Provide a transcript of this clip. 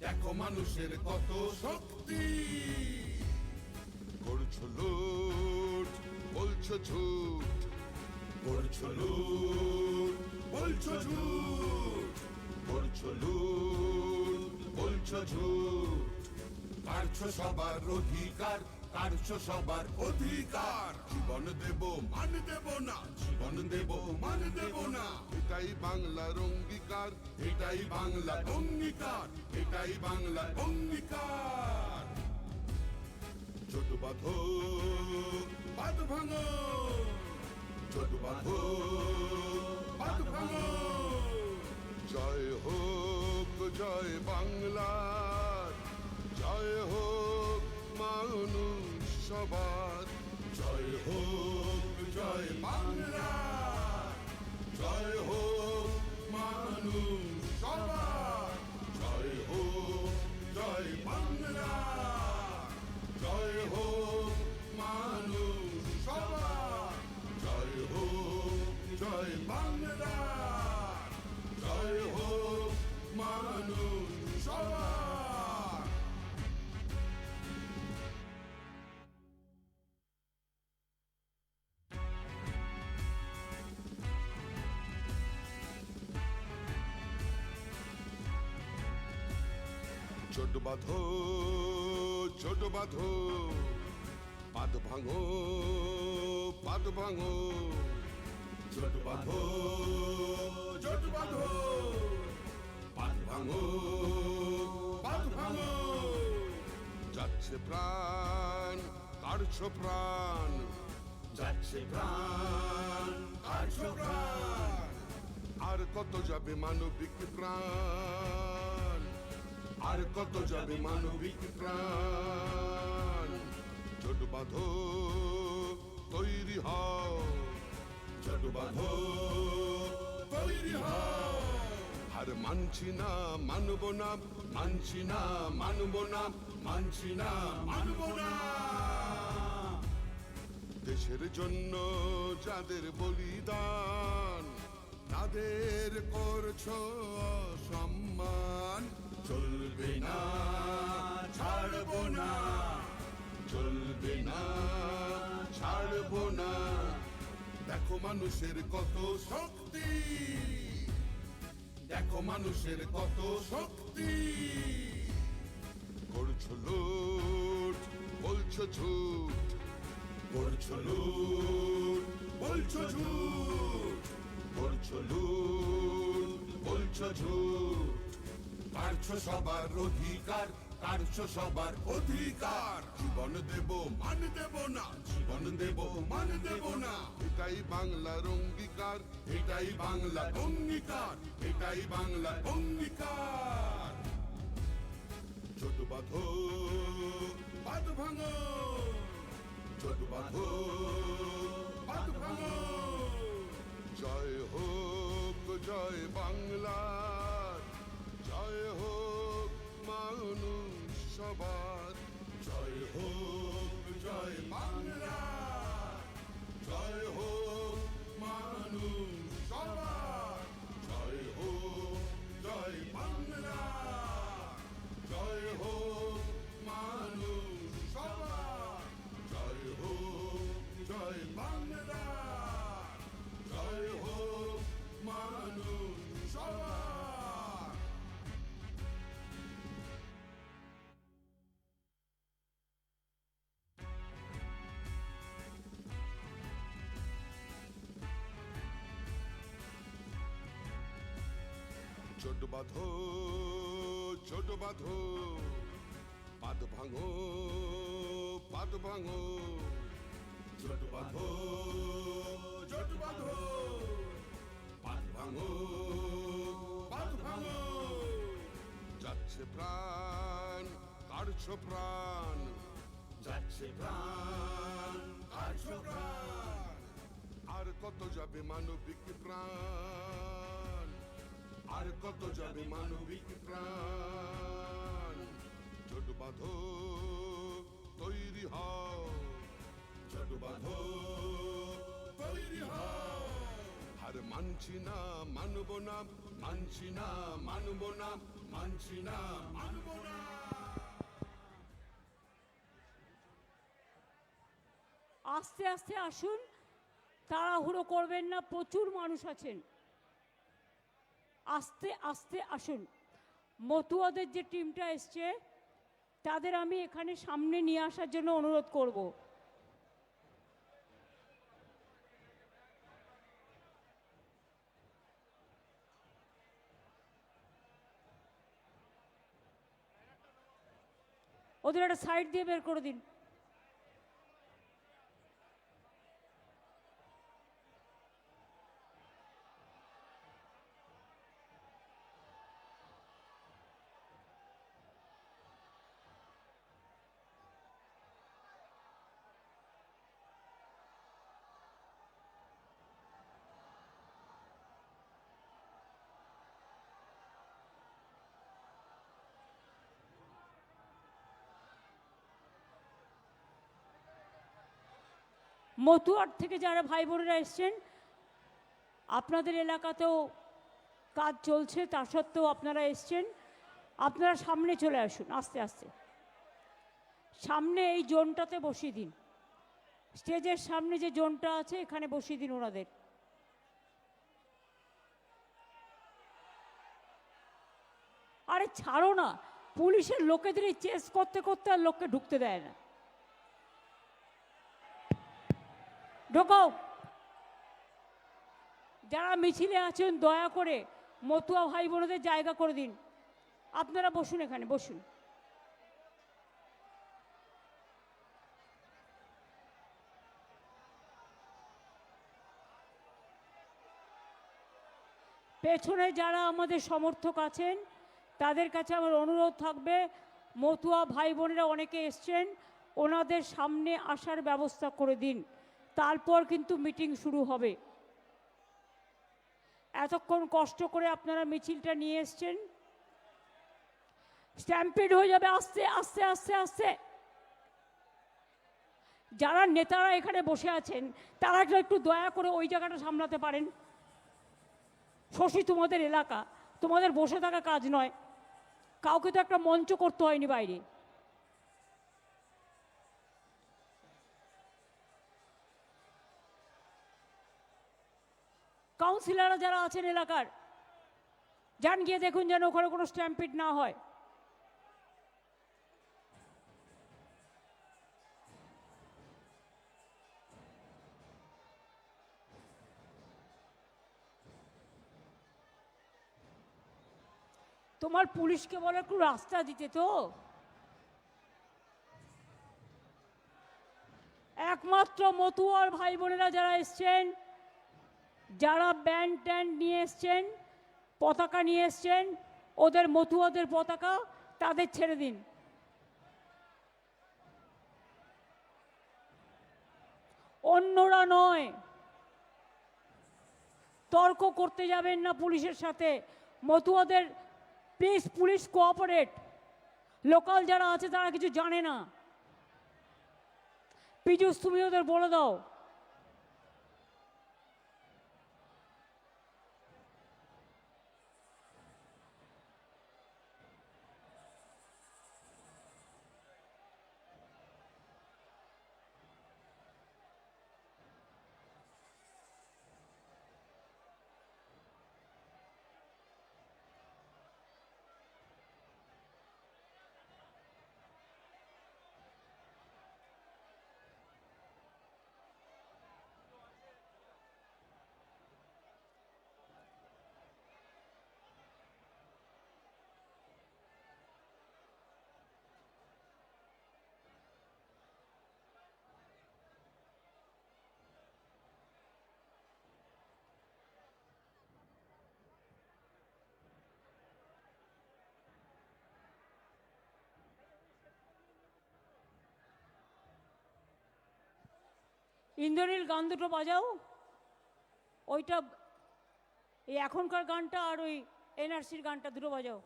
দেখো মানুষের কত শক্তি? করছ লুট, বলছো ঝুট। করছ লুট, বলছো ঝুট। করছ লুট, বলছো ঝুট। কারছো সবার অধিকার কারছো সবার অধিকার। জীবন দেব মান দেব না। জীবন দেব মান দেব না। এটাই বাংলার অঙ্গীকার এটাই বাংলার অঙ্গীকার এটাই বাংলার অঙ্গীকার। ছোট বাঁধো বাদ ভাঙো। ছোট বাঁধো বাদ ভাঙো। জয় হোক জয় বাংলার জয় হোক মানুষ সবার। জয় হোক জয় বাংলা। ছোট বাঁধো ছোট বাঁধো। পাদ ভাঙো পাদ ভাঙো। ছোট বাঁধো ছোট বাঁধো। পাদ ভাঙো পাদ ভাঙো। যাচ্ছে প্রাণ কাড়ছো প্রাণ। যাচ্ছে প্রাণ কাড়ছো প্রাণ। আর কত যাবে মানবিক প্রাণ? আর কত যাবে মানবিক প্রাণ। ছোট বাঁধো তৈরি হও, ছোট বাঁধো তৈরি হও। আর মানছি না, মানব না, মানছি না, মানব না, মানছি না, মানব না। দেশের জন্য যাদের বলিদান, তাদের করছ সম্মান চলবে না, ছাড়বো না, চলবে না, ছাড়বো না। দেখো মানুষের কত শক্তি, দেখো মানুষের কত শক্তি। করছ লুট, বলছো ঝুট, করছ লুট, বলছো ঝুট, করছ লুট, বলছো ঝুট। কারছো সবার অধিকার কারছো সবার অধিকার। জীবন দেব, মান দেব না, জীবন দেব, মান দেব না। এটাই বাংলার অঙ্গীকার, এটাই বাংলার অঙ্গীকার, এটাই বাংলার অঙ্গীকার। ছোট বাঁধো বাদ ভাঙো। ছোট বাঁধো বাদ ভাঙো। সবার জয় হোক জয় বাংলা। জয় হোক মানুষ সবার ছোট বাঁধো ছোট বাঁধো। পাদ ভাঙো পাদ ভাঙো। ছোট বাঁধো ছোট বাঁধো। পাদ ভাঙো পাদ ভাঙো। যাচ্ছে প্রাণ কাড়ছো প্রাণ। যাচ্ছে প্রাণ কাড়ছো প্রাণ। আর কত যাবে মানবিক প্রাণ? আর কত যাবে মানবিক প্রাণ? ছোট বাঁধো, তৈরি হও। জোট তৈরি হও। আর মানছি না, মানব না, মানছি না, মানব না, মানছি না, মানব না। আস্তে আস্তে আসুন। তাড়াহুড়ো করবেন না, প্রচুর মানুষ আছেন। আস্তে আস্তে আসুন। মতুয়াদের যে টিমটা এসছে, তাদের আমি এখানে সামনে নিয়ে আসার জন্য অনুরোধ করব। ওদের একটা সাইড দিয়ে বের করে দিন। মতুয়ার থেকে যারা ভাই বোনেরা এসছেন, আপনাদের এলাকাতেও কাজ চলছে, তা সত্ত্বেও আপনারা এসছেন। আপনারা সামনে চলে আসুন, আস্তে আস্তে। সামনে এই জোনটাতে বসিয়ে দিন। স্টেজের সামনে যে জোনটা আছে, এখানে বসিয়ে দিন ওনাদের। আরে ছাড়ো না, পুলিশের লোকেদের চেস করতে করতে আর লোককে ঢুকতে দেয় না। ঢোকাও যারা মিছিলে আছেন, দয়া করে মতুয়া ভাই বোনদের জায়গা করে দিন। আপনারা বসুন এখানে, বসুন। পেছনে যারা আমাদের সমর্থক আছেন, তাদের কাছে আমার অনুরোধ থাকবে, মতুয়া ভাই বোনেরা অনেকে এসছেন, ওনাদের সামনে আসার ব্যবস্থা করে দিন। তারপর কিন্তু মিটিং শুরু হবে। এতক্ষণ কষ্ট করে আপনারা মিছিলটা নিয়ে এসছেন। স্ট্যাম্পেড হয়ে যাবে আস্তে আস্তে আস্তে আস্তে। যারা নেতারা এখানে বসে আছেন, তারা একটু দয়া করে ওই জায়গাটা সামলাতে পারেন। শশী, তোমাদের এলাকা, তোমাদের বসে থাকা কাজ নয়। কাউকে তো একটা মঞ্চ করতে হয়নি বাইরে। কাউন্সিলররা যারা আছেন এলাকার, যান গিয়ে দেখুন যেন ওখানে কোনো স্ট্যাম্পিড না হয়। তোমার পুলিশকে বলে, একটু রাস্তা দিতে তো। একমাত্র মতুয়ার ভাই বোনেরা যারা এসছেন যারা ব্যান্ড ট্যান্ড নিয়ে এসছেন, পতাকা নিয়ে এসছেন, ওদের মতুয়াদের পতাকা তাদের ছেড়ে দিন। অন্যরা নয়। তর্ক করতে যাবেন না পুলিশের সাথে। মতুয়াদের প্লিজ পুলিশ কোঅপারেট। লোকাল যারা আছে তারা কিছু জানে না। পিজুস তুমি ওদের বলে দাও। ইন্দ্রনীল গান দুটো বাজাও। ওইটা এই এখনকার গানটা আর ওই এনআরসির গানটা দুটো বাজাও।